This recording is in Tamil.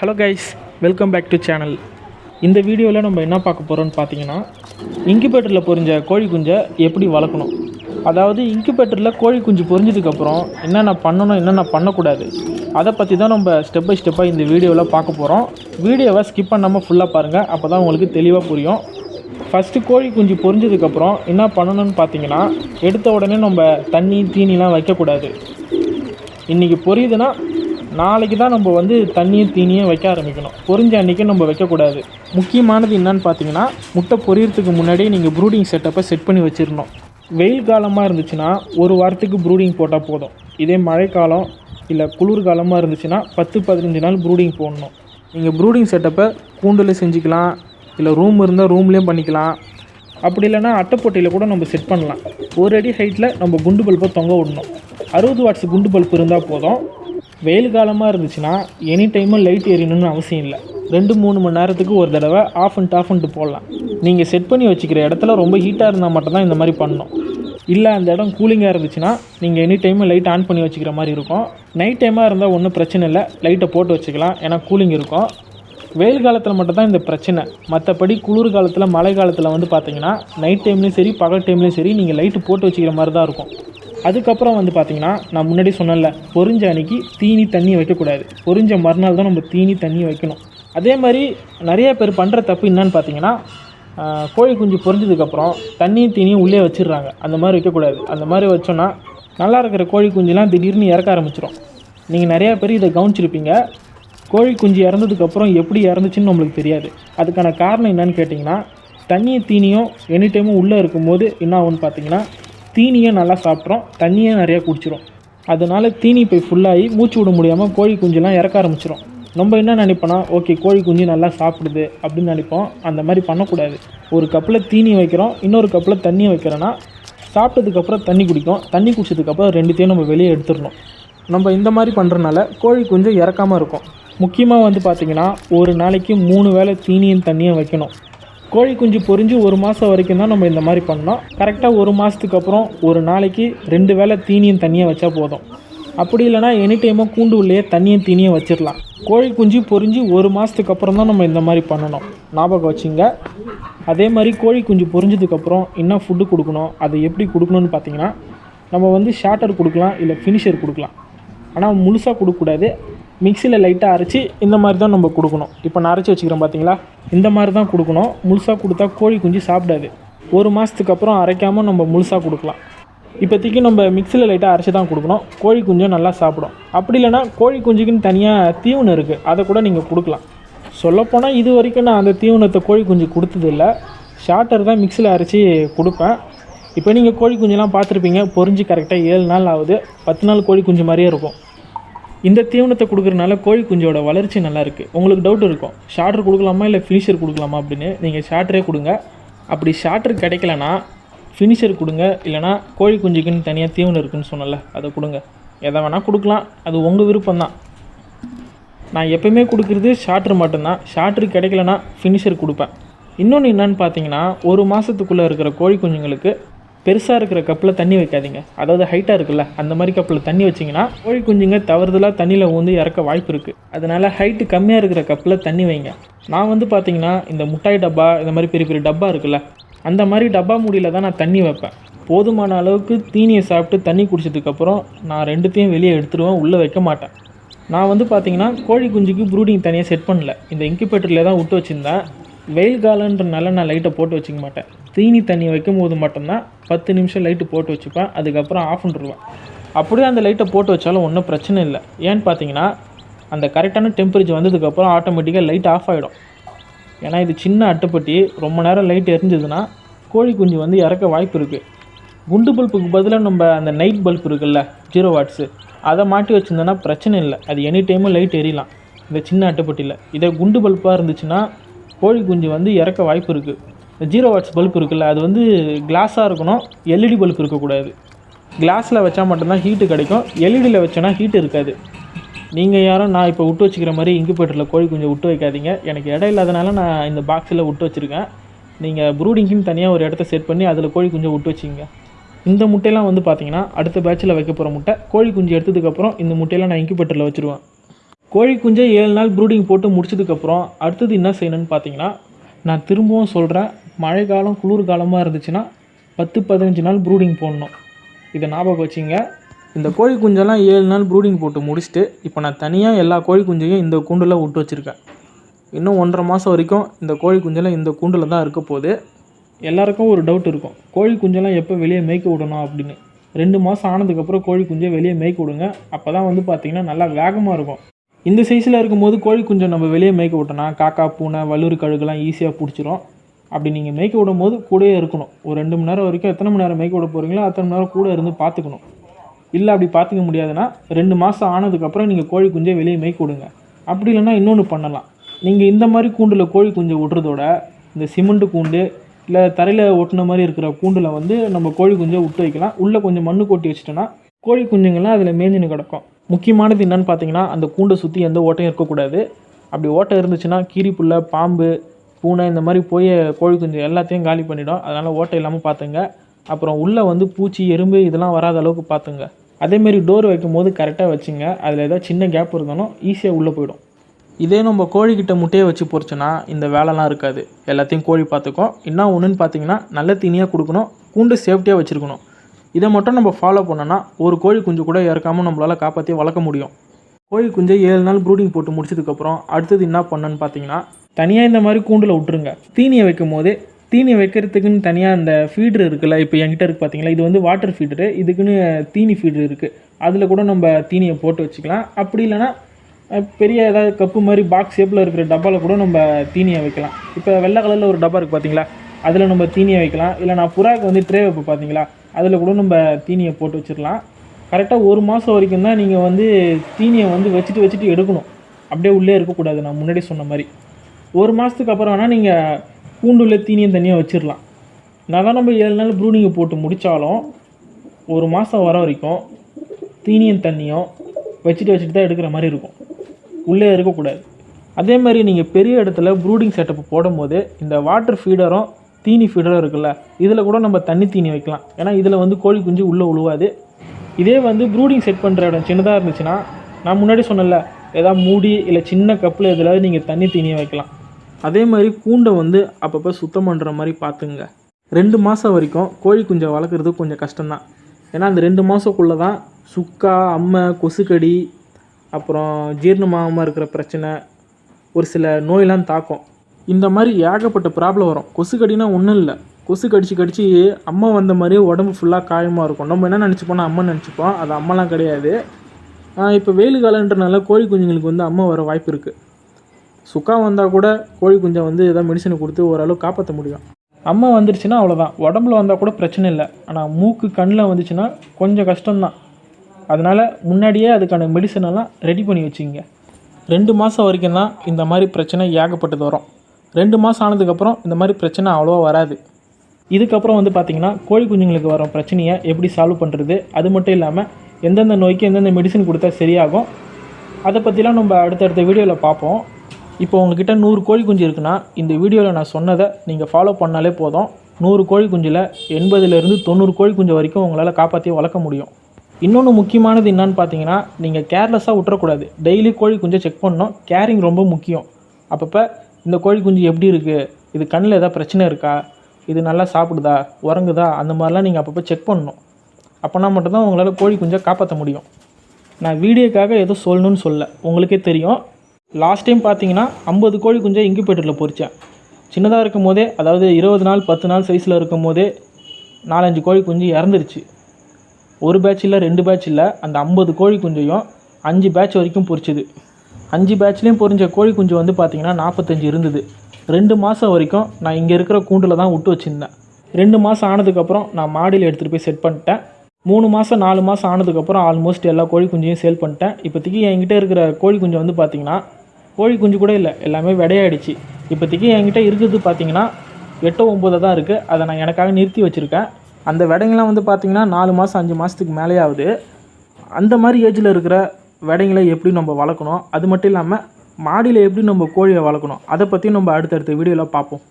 Hello guys welcome back to channel இந்த வீடியோவில் நம்ம என்ன பார்க்க போகிறோம்னு பார்த்தீங்கன்னா இன்குபேட்டரில் பொரிஞ்ச கோழி குஞ்சை எப்படி வளர்க்கணும்? அதாவது இன்குபேட்டரில் கோழி குஞ்சு பொரிஞ்சதுக்கப்புறம் என்னென்ன பண்ணணும் என்னென்ன பண்ணக்கூடாது? அதை பற்றி தான் நம்ம ஸ்டெப் பை ஸ்டெப்பாக இந்த வீடியோவில் பார்க்க போகிறோம் வீடியோவை ஸ்கிப் பண்ணாமல் ஃபுல்லாக பாருங்கள் அப்போ தான் உங்களுக்கு தெளிவாக புரியும். ஃபஸ்ட்டு கோழி குஞ்சு பொரிஞ்சதுக்கப்புறம் என்ன பண்ணணும்னு பார்த்தீங்கன்னா எடுத்த உடனே நம்ம தண்ணி தீனிலாம் வைக்கக்கூடாது. இன்றைக்கி பொரியுதுன்னா நாளைக்கு தான் நம்ம வந்து தண்ணியும் தீனியும் வைக்க ஆரம்பிக்கணும். பொறிஞ்ச அன்றைக்கி நம்ம வைக்கக்கூடாது. முக்கியமானது என்னன்னு பார்த்தீங்கன்னா முட்டை பொரியறதுக்கு முன்னாடி நீங்கள் ப்ரூடிங் செட்டப்பை செட் பண்ணி வச்சிடணும் வெயில் காலமாக இருந்துச்சுன்னா ஒரு வாரத்துக்கு ப்ரூடிங் போட்டால் போதும். இதே மழைக்காலம் இல்லை குளிர் காலமாக இருந்துச்சுன்னா பத்து பதினஞ்சு நாள் ப்ரூடிங் போடணும். நீங்கள் ப்ரூடிங் செட்டப்பை கூண்டில் செஞ்சுக்கலாம் இல்லை ரூம் இருந்தால் ரூம்லேயும் பண்ணிக்கலாம். அப்படி இல்லைன்னா அட்டைப்பொட்டியில் கூட நம்ம செட் பண்ணலாம். ஒரு அடி ஹைட்டில் நம்ம குண்டு பல்பை தொங்க விடணும். அறுபது வாட்ஸ் குண்டு பல்ப் இருந்தால் போதும். வெயில் காலமாக இருந்துச்சுன்னா எனி டைமும் லைட் எரியணும்னு அவசியம் இல்லை. ரெண்டு மூணு மணி நேரத்துக்கு ஒரு தடவை ஆஃப் அண்ட் ஆஃப் அண்ட் போடலாம். நீங்கள் செட் பண்ணி வச்சுக்கிற இடத்துல ரொம்ப ஹீட்டாக இருந்தால் மட்டும்தான் இந்த மாதிரி பண்ணணும். இல்லை அந்த இடம் கூலிங்காக இருந்துச்சுன்னா நீங்கள் எனி டைமும் லைட் ஆன் பண்ணி வச்சுக்கிற மாதிரி இருக்கும். நைட் டைமாக இருந்தால் ஒன்றும் பிரச்சனை இல்லை. லைட்டை போட்டு வச்சுக்கலாம். ஏன்னா கூலிங் இருக்கும். வெயில் காலத்தில் மட்டும்தான் இந்த பிரச்சனை. மற்றபடி குளிர் காலத்தில் மழை காலத்தில் வந்து பார்த்தீங்கன்னா நைட் டைம்லேயும் சரி பகல் டைம்லேயும் சரி நீங்கள் லைட்டு போட்டு வச்சுக்கிற மாதிரி தான் இருக்கும். அதுக்கப்புறம் வந்து பார்த்தீங்கன்னா நான் முன்னாடி சொன்னேன்ல பொறிஞ்ச அன்னைக்கு தீனி தண்ணி வைக்கக்கூடாது. பொறிஞ்ச மறுநாள் தான் நம்ம தீனி தண்ணி வைக்கணும். அதே மாதிரி நிறைய பேர் பண்ணுற தப்பு என்னன்னு பார்த்தீங்கன்னா கோழி குஞ்சு பொறிஞ்சதுக்கப்புறம் தண்ணியும் தீனியும் உள்ளே வச்சிடுறாங்க. அந்த மாதிரி வைக்கக்கூடாது. அந்த மாதிரி வச்சோன்னா நல்லா இருக்கிற கோழி குஞ்சுலாம் திடீர்னு இறக்க ஆரம்பிச்சிடும் நீங்கள் நிறையா பேர் இதை கவனிச்சிருப்பீங்க. கோழி குஞ்சு இறந்ததுக்கப்புறம் எப்படி இறந்துச்சுன்னு நம்மளுக்கு தெரியாது. அதுக்கான காரணம் என்னன்னு கேட்டிங்கன்னா தண்ணியும் தீனியும் எனி டைமும் உள்ளே இருக்கும்போது என்ன ஆகும்னு பார்த்தீங்கன்னா தீனியை நல்லா சாப்பிட்றோம் தண்ணியை நிறையா குடிச்சிரும். அதனால தீனி போய் ஃபுல்லாகி மூச்சு விட முடியாமல் கோழி குஞ்செலாம் இறக்க ஆரம்பிச்சிரும். நம்ம என்ன நினைப்போனா ஓகே கோழி குஞ்சு நல்லா சாப்பிடுது அப்படின்னு நினைப்போம். அந்த மாதிரி பண்ணக்கூடாது. ஒரு கப்பில் தீனி வைக்கிறோம் இன்னொரு கப்பில் தண்ணி வைக்கிறோன்னா சாப்பிட்டதுக்கப்புறம் தண்ணி குடிக்கும். தண்ணி குடிச்சதுக்கப்புறம் ரெண்டுத்தையும் நம்ம வெளியே எடுத்துடணும். நம்ம இந்த மாதிரி பண்ணுறனால கோழி குஞ்சு இறக்காமல் இருக்கும். முக்கியமாக வந்து பார்த்திங்கன்னா ஒரு நாளைக்கு மூணு வேளை தீனியும் தண்ணியும் வைக்கணும். கோழி குஞ்சு பொரிஞ்சு ஒரு மாதம் வரைக்கும் தான் நம்ம இந்த மாதிரி பண்ணோம். கரெக்டாக ஒரு மாதத்துக்கு அப்புறம் ஒரு நாளைக்கு ரெண்டு வேளை தீனியும் தண்ணியாக வச்சா போதும். அப்படி இல்லைனா எனி டைமும் கூண்டு உள்ளேயே தண்ணியும் தீனியும் வச்சிடலாம். கோழி குஞ்சு பொரிஞ்சு ஒரு மாதத்துக்கு அப்புறம் தான் நம்ம இந்த மாதிரி பண்ணணும். ஞாபகம் வச்சுங்க. அதே மாதிரி கோழி குஞ்சு பொரிஞ்சதுக்கப்புறம் என்ன ஃபுட்டு கொடுக்கணும் அதை எப்படி கொடுக்கணும்னு பார்த்தீங்கன்னா நம்ம வந்து ஷார்ட்டர் கொடுக்கலாம் இல்லை ஃபினிஷர் கொடுக்கலாம். ஆனால் முழுசாக கொடுக்கக்கூடாது. மிக்சியில் லைட்டாக அரைச்சி இந்த மாதிரி தான் நம்ம கொடுக்கணும். இப்போ நான் அரைச்சி வச்சுக்கிறேன் பார்த்தீங்களா இந்த மாதிரி தான் கொடுக்கணும். முழுசாக கொடுத்தா கோழி குஞ்சு சாப்பிடாது. ஒரு மாதத்துக்கு அப்புறம் அரைக்காமல் நம்ம முழுசாக கொடுக்கலாம். இப்போதைக்கு நம்ம மிக்சியில் லைட்டாக அரைச்சி தான் கொடுக்கணும். கோழி குஞ்சும் நல்லா சாப்பிடும். அப்படி இல்லைன்னா கோழி குஞ்சுக்குன்னு தனியாக தீவனம் இருக்குது அதை கூட நீங்கள் கொடுக்கலாம். சொல்லப்போனால் இது வரைக்கும் நான் அந்த தீவனத்தை கோழி குஞ்சு கொடுத்ததில்ல. ஷார்ட்டர் தான் மிக்சியில் அரைச்சி கொடுப்பேன். இப்போ நீங்கள் கோழி குஞ்செலாம் பார்த்துருப்பீங்க. பொரிஞ்சு கரெக்டாக ஏழு நாள் ஆகுது. பத்து நாள் கோழி குஞ்சு மாதிரியே இருக்கும். இந்த தீவனத்தை கொடுக்குறனால கோழி குஞ்சோட வளர்ச்சி நல்லாயிருக்கு உங்களுக்கு டவுட் இருக்கும் ஷார்டர் கொடுக்கலாமா இல்லை ஃபினிஷர் கொடுக்கலாமா அப்படின்னு நீங்கள் ஷார்ட்டரே கொடுங்க. அப்படி ஷார்ட்டர் கிடைக்கலனா ஃபினிஷர் கொடுங்க. இல்லைனா கோழி குஞ்சுக்குன்னு தனியாக தீவனம் இருக்குன்னு சொன்னல அதை கொடுங்க. எதை வேணால் கொடுக்கலாம். அது உங்கள் விருப்பம் தான் நான் எப்பயுமே கொடுக்குறது ஷார்ட்ரு மட்டும்தான். ஷார்ட்ரு கிடைக்கலனா ஃபினிஷர் கொடுப்பேன். இன்னொன்று என்னன்னு பார்த்தீங்கன்னா ஒரு மாதத்துக்குள்ளே இருக்கிற கோழி குஞ்சுங்களுக்கு பெருசாக இருக்கிற கப்பில் தண்ணி வைக்காதீங்க. அதாவது ஹைட்டாக இருக்குல்ல அந்த மாதிரி கப்பில் தண்ணி வச்சிங்கன்னா கோழி குஞ்சுங்க தவறுதலாக தண்ணியில் ஊந்து இறக்க வாய்ப்பு இருக்குது அதனால் ஹைட்டு கம்மியாக இருக்கிற கப்பில் தண்ணி வைங்க. நான் வந்து பார்த்தீங்கன்னா இந்த முட்டாய் டப்பா இந்த மாதிரி பெரிய பெரிய டப்பா இருக்குல்ல அந்த மாதிரி டப்பா மூடியில் தான் நான் தண்ணி வைப்பேன். போதுமான அளவுக்கு தீனியை சாப்பிட்டு தண்ணி குடிச்சதுக்கப்புறம் நான் ரெண்டுத்தையும் வெளியே எடுத்துருவேன் உள்ளே வைக்க மாட்டேன். நான் வந்து பார்த்தீங்கன்னா கோழி குஞ்சுக்கு ப்ரூடிங் தனியாக செட் பண்ணல. இந்த இன்குபேட்டரில் தான் விட்டு வச்சுருந்தேன். வெயில் காலன்றனால நான் லைட்டை போட்டு வச்சுக்க மாட்டேன். தீனி தண்ணி வைக்கும் போது மட்டும்தான் பத்து நிமிஷம் லைட்டு போட்டு வச்சுப்பேன் அதுக்கப்புறம் ஆஃப் பண்ணிடுவேன் அப்படியே அந்த லைட்டை போட்டு வச்சாலும் ஒன்றும் பிரச்சனை இல்லை. ஏன்னு பார்த்தீங்கன்னா அந்த கரெக்டான டெம்பரேச்சர் வந்ததுக்கப்புறம் ஆட்டோமேட்டிக்காக லைட் ஆஃப் ஆகிடும் ஏன்னா இது சின்ன அட்டைப்பட்டி ரொம்ப நேரம் லைட் எரிஞ்சதுன்னா கோழி குஞ்சு வந்து இறக்க வாய்ப்பு இருக்குது குண்டு பல்புக்கு பதிலாக நம்ம அந்த நைட் பல்ப் இருக்குல்ல ஜீரோ வாட்ஸு அதை மாட்டி வச்சுருந்தோன்னா பிரச்சனை இல்லை. அது எனி டைமும் லைட் எரியலாம். இந்த சின்ன அட்டைப்பட்டியில். இதே குண்டு பல்பாக இருந்துச்சுன்னா கோழி குஞ்சு வந்து இறக்க வாய்ப்பு இருக்குது ஜீரோ வாட்ஸ் பல்ப் இருக்குல்ல அது வந்து கிளாஸாக இருக்கணும் எல்இடி பல்ப் இருக்கக்கூடாது. கிளாஸில் வச்சா மட்டும்தான் ஹீட்டு கிடைக்கும். எல்இடியில் வச்சோன்னா ஹீட் இருக்காது. நீங்கள் யாரும் நான் இப்போ விட்டு வச்சுக்கிற மாதிரி இங்குபேட்டரில் கோழி கொஞ்சம் விட்டு வைக்காதீங்க. எனக்கு இடம் இல்லாதனால நான் இந்த பாக்ஸில் விட்டு வச்சுருக்கேன். நீங்கள் ப்ரூடிங்க்குன்னு தனியாக ஒரு இடத்த செட் பண்ணி அதில் கோழி குஞ்சை விட்டு வச்சிங்க இந்த முட்டையெல்லாம் வந்து பார்த்தீங்கன்னா அடுத்த பேட்சில் வைக்க போகிற முட்டை. கோழி குஞ்சு எடுத்ததுக்கப்புறம் இந்த முட்டையெல்லாம் நான் இங்குபேட்டரில் வச்சுருவேன். கோழி குஞ்சை ஏழு நாள் ப்ரூடிங் போட்டு முடிச்சதுக்கப்புறம் அடுத்தது என்ன செய்யணும்னு பார்த்தீங்கன்னா நான் திரும்பவும் சொல்கிறேன் மழைக்காலம் குளிர் காலமாக இருந்துச்சுன்னா பத்து பதினஞ்சு நாள் ப்ரூடிங் போடணும். இதை ஞாபகம் வச்சுங்க. இந்த கோழி குஞ்செல்லாம் ஏழு நாள் ப்ரூடிங் போட்டு முடிச்சுட்டு இப்போ நான் தனியாக எல்லா கோழி குஞ்சையும் இந்த கூண்டில் விட்டு வச்சுருக்கேன். இன்னும் ஒன்றரை மாதம் வரைக்கும் இந்த கோழி குஞ்செல்லாம் இந்த கூண்டில் தான் இருக்க போகுது. எல்லாருக்கும் ஒரு டவுட் இருக்கும். கோழி குஞ்செல்லாம் எப்போ வெளியே மேய்க்க விடணும் அப்படின்னு. ரெண்டு மாதம் ஆனதுக்கப்புறம் கோழி குஞ்சை வெளியே மேய்க்க விடுங்க. அப்போ தான் வந்து பார்த்திங்கன்னா நல்லா வேகமாக இருக்கும். இந்த சைஸில் இருக்கும்போது கோழி குஞ்சை நம்ம வெளியே மேய்க்க விட்டோம்னா காக்கா பூனை வல்லூர் கழுகுலாம் ஈஸியாக பிடிச்சிரும். அப்படி நீங்கள் மேய்க்க விடும் போது கூடயே இருக்கணும். ஒரு ரெண்டு மணி நேரம் வரைக்கும் எத்தனை மணி நேரம் மேய்க்க விட போகிறீங்களோ அத்தனை மணி நேரம் கூட இருந்து பார்த்துக்கணும் இல்லை அப்படி பார்த்துக்க முடியாதுன்னா ரெண்டு மாதம் ஆனதுக்கப்புறம் நீங்கள் கோழி குஞ்சை வெளியே மேய்க்க விடுங்க. அப்படி இல்லைன்னா இன்னொன்று பண்ணலாம். நீங்கள் இந்த மாதிரி கூண்டில் கோழி குஞ்சை விட்றதோட இந்த சிமெண்ட்டு கூண்டு இல்லை தரையில் ஒட்டின மாதிரி இருக்கிற கூண்டில் வந்து நம்ம கோழி குஞ்சை விட்டு வைக்கலாம். உள்ளே கொஞ்சம் மண்ணு கொட்டி வச்சிட்டோன்னா கோழி குஞ்சுங்கள்லாம் அதில் மேஞ்சின்னு கிடக்கும். முக்கியமானது என்னென்னு பார்த்தீங்கன்னா அந்த கூண்டை சுற்றி எந்த ஓட்டையும் இருக்கக்கூடாது. அப்படி ஓட்டை இருந்துச்சுன்னா கீரிப்புள்ள பாம்பு பூனை இந்த மாதிரி போய் கோழி குஞ்சு எல்லாத்தையும் காலி பண்ணிவிடும் அதனால் ஓட்டை இல்லாமல் பார்த்துங்க அப்புறம் உள்ளே வந்து பூச்சி எறும்பு இதெல்லாம் வராத அளவுக்கு பார்த்துங்க அதேமாரி டோர் வைக்கும் போது கரெக்டாக வச்சுங்க. அதில் ஏதாவது சின்ன கேப் இருந்தாலும் ஈஸியாக உள்ளே போயிடும். இதே நம்ம கோழிக்கிட்ட முட்டையை வச்சு பொறிச்சோன்னா இந்த வேலைலாம் இருக்காது. எல்லாத்தையும் கோழி பார்த்துக்கும் என்ன ஒன்றுன்னு பார்த்தீங்கன்னா நல்ல தீனியாக கொடுக்கணும். கூண்டு சேஃப்டியாக வச்சுருக்கணும். இதை மட்டும் நம்ம ஃபாலோ பண்ணோன்னா ஒரு கோழி குஞ்சு கூட இறக்காமல் நம்மளால் காப்பாற்றி வளர்க்க முடியும். கோழி குஞ்சை ஏழு நாள் ப்ரூடிங் போட்டு முடிச்சதுக்கப்புறம் அடுத்தது என்ன பண்ணணும்னு பார்த்தீங்கன்னா தனியாக இந்த மாதிரி கூண்டில் விட்டுருங்க. தீனியை வைக்கும் போது தீனியை வைக்கிறதுக்குன்னு தனியாக அந்த ஃபீடர் இருக்குல்ல இப்போ என்கிட்ட இருக்குது பார்த்தீங்களா? இது வந்து வாட்டர் ஃபீடரு இதுக்குன்னு தீனி ஃபீடர் இருக்குது அதில் கூட நம்ம தீனியை போட்டு வச்சுக்கலாம். அப்படி இல்லைன்னா பெரிய ஏதாவது கப்பு மாதிரி பாக்ஸ் ஷேப்பில் இருக்கிற டப்பாவில் கூட நம்ம தீனியை வைக்கலாம். இப்போ வெள்ளை கலரில் ஒரு டப்பா இருக்குது பார்த்தீங்களா? அதில் நம்ம தீனியை வைக்கலாம். இல்லை நான் புறாக்கு வந்து ட்ரே வைப்பேன் பார்த்தீங்களா? அதில் கூட நம்ம தீனியை போட்டு வச்சிடலாம். கரெக்டாக ஒரு மாதம் வரைக்கும் தான் நீங்கள் வந்து தீனியை வந்து வச்சுட்டு வச்சுட்டு எடுக்கணும். அப்படியே உள்ளே இருக்கக்கூடாது நான் முன்னாடி சொன்ன மாதிரி. ஒரு மாதத்துக்கு அப்புறம் வேணால் நீங்கள் கூண்டுள்ள தீனியை தனியாக வச்சிடலாம் நான் தான் நம்ம ஏழு நாள் ப்ரூனிங்கை போட்டு முடித்தாலும் ஒரு மாதம் வர வரைக்கும் தீனியும் தண்ணியும் வச்சுட்டு வச்சுட்டு தான் எடுக்கிற மாதிரி இருக்கும். உள்ளே இருக்கக்கூடாது. அதே மாதிரி நீங்கள் பெரிய இடத்துல ப்ரூடிங் செட்டப் போடும்போது இந்த வாட்டர் ஃபீடரும் தீனி ஃபீடரும் இருக்குல்ல இதில் கூட நம்ம தண்ணி தீனி வைக்கலாம். ஏன்னா இதில் வந்து கோழி குஞ்சு உள்ளே உழுவாது. இதே வந்து ப்ரூடிங் செட் பண்ணுற இடம் சின்னதாக இருந்துச்சுன்னா நான் முன்னாடி சொன்னேன்ல ஏதாவது மூடி இல்லை சின்ன கப்பில் எதுலாவது நீங்கள் தண்ணி தீனியை வைக்கலாம். அதே மாதிரி கூண்டை வந்து அப்பப்போ சுத்தம் பண்ணுற மாதிரி பார்த்துங்க. ரெண்டு மாதம் வரைக்கும் கோழி குஞ்சை வளர்க்குறது கொஞ்சம் கஷ்டம்தான். ஏன்னா அந்த ரெண்டு மாதக்குள்ளே தான் சுக்கா அம்மை கொசுக்கடி அப்புறம் ஜீர்ணமாகாமல் இருக்கிற பிரச்சனை ஒரு சில நோயெல்லாம் தாக்கும். இந்த மாதிரி ஏகப்பட்ட ப்ராப்ளம் வரும். கொசுக்கடினா ஒன்றும் இல்லை. கொசு கடிச்சு கடிச்சு அம்மா வந்த மாதிரியே உடம்பு ஃபுல்லாக காயமாக இருக்கும். நம்ம என்ன நினச்சிப்போம்னா அம்மா நினச்சிப்போம். அது அம்மாலாம் கிடையாது. இப்போ வெயில் காலன்றனால கோழி குஞ்சுங்களுக்கு வந்து அம்மா வர வாய்ப்பு இருக்குது சுக்கா வந்தால் கூட கோழி குஞ்சை வந்து ஏதாவது மெடிசனை கொடுத்து ஓரளவு காப்பாற்ற முடியும். அம்மா வந்துருச்சுன்னா அவ்வளோதான் உடம்புல வந்தால் கூட பிரச்சனை இல்லை. ஆனால் மூக்கு கண்ணில் வந்துச்சுன்னா கொஞ்சம் கஷ்டம்தான். அதனால் முன்னாடியே அதுக்கான மெடிசனெல்லாம் ரெடி பண்ணி வச்சுங்க ரெண்டு மாதம் வரைக்கும் தான் இந்த மாதிரி பிரச்சனை ஏகப்பட்டது வரும். ரெண்டு மாதம் ஆனதுக்கப்புறம் இந்த மாதிரி பிரச்சனை அவ்வளோவா வராது. இதுக்கப்புறம் வந்து பார்த்திங்கன்னா கோழி குஞ்சுங்களுக்கு வர பிரச்சனையை எப்படி சால்வ் பண்ணுறது அது மட்டும் இல்லாமல் எந்தெந்த நோய்க்கு எந்தெந்த மெடிசன் கொடுத்தா சரியாகும்? அதை பற்றிலாம் நம்ம அடுத்தடுத்த வீடியோவில் பார்ப்போம். இப்போ உங்ககிட்ட நூறு கோழி குஞ்சு இருக்குன்னா இந்த வீடியோவில் நான் சொன்னதை நீங்கள் ஃபாலோ பண்ணாலே போதும். நூறு கோழி குஞ்சில் எண்பதுலேருந்து தொண்ணூறு கோழி குஞ்சு வரைக்கும் உங்களால் காப்பாற்றி வளர்க்க முடியும். இன்னொன்று முக்கியமானது என்னன்னு பார்த்தீங்கன்னா நீங்கள் கேர்லெஸ்ஸாக விட்டுறக்கூடாது. டெய்லி கோழி குஞ்சை செக் பண்ணணும். கேரிங் ரொம்ப முக்கியம். அப்பப்போ இந்த கோழி குஞ்சு எப்படி இருக்குது இது கண்ணில் ஏதாவது பிரச்சனை இருக்கா? இது நல்லா சாப்பிடுதா? உறங்குதா? அந்த மாதிரிலாம் நீங்கள் அப்பப்போ செக் பண்ணணும். அப்போனா மட்டும்தான் உங்களால் கோழி குஞ்சை காப்பாற்ற முடியும். நான் வீடியோக்காக எதுவும் சொல்லணும்னு சொல்ல. உங்களுக்கே தெரியும். லாஸ்ட் டைம் பார்த்தீங்கன்னா ஐம்பது கோழி குஞ்சை இன்குபேட்டரில் பொரித்தேன் சின்னதாக இருக்கும் போதே அதாவது இருபது நாள் பத்து நாள் சைஸில் இருக்கும் போதே நாலஞ்சு கோழி குஞ்சு இறந்துருச்சு. ஒரு பேட்ச் இல்லை ரெண்டு பேட்ச் இல்லை அந்த ஐம்பது கோழி குஞ்சையும் அஞ்சு பேட்ச் வரைக்கும் பொறிச்சிது. அஞ்சு பேட்ச்லேயும் பொரிஞ்ச கோழி குஞ்சு வந்து பார்த்திங்கன்னா நாற்பத்தஞ்சு இருந்தது. ரெண்டு மாதம் வரைக்கும் நான் இங்கே இருக்கிற கூண்டில் தான் விட்டு வச்சுருந்தேன். ரெண்டு மாதம் ஆனதுக்கப்புறம் நான் மாடியில் எடுத்துகிட்டு போய் செட் பண்ணிட்டேன். மூணு மாதம் நாலு மாதம் ஆனதுக்கப்புறம் ஆல்மோஸ்ட் எல்லா கோழி குஞ்சையும் சேல் பண்ணிட்டேன். இப்போதைக்கு என்கிட்ட இருக்கிற கோழி குஞ்சு வந்து பார்த்திங்கன்னா கோழி குஞ்சு கூட இல்லை எல்லாமே விடையாயிடுச்சு இப்போதைக்கு என்கிட்ட இருக்கிறது பார்த்தீங்கன்னா எட்டோ ஒம்பது தான் இருக்குது அதை நான் எனக்காக நிறுத்தி வச்சுருக்கேன். அந்த விடைங்களாம் வந்து பார்த்திங்கன்னா நாலு மாதம் அஞ்சு மாதத்துக்கு மேலே ஆகுது அந்த மாதிரி ஏஜில் இருக்கிற விடைங்களை எப்படி நம்ம வளர்க்கணும்? அது மட்டும் இல்லாமல் மாடியில் எப்படி நம்ம கோழியை வளர்க்கணும் அதை பற்றி நம்ம அடுத்தடுத்த வீடியோவில் பார்ப்போம்.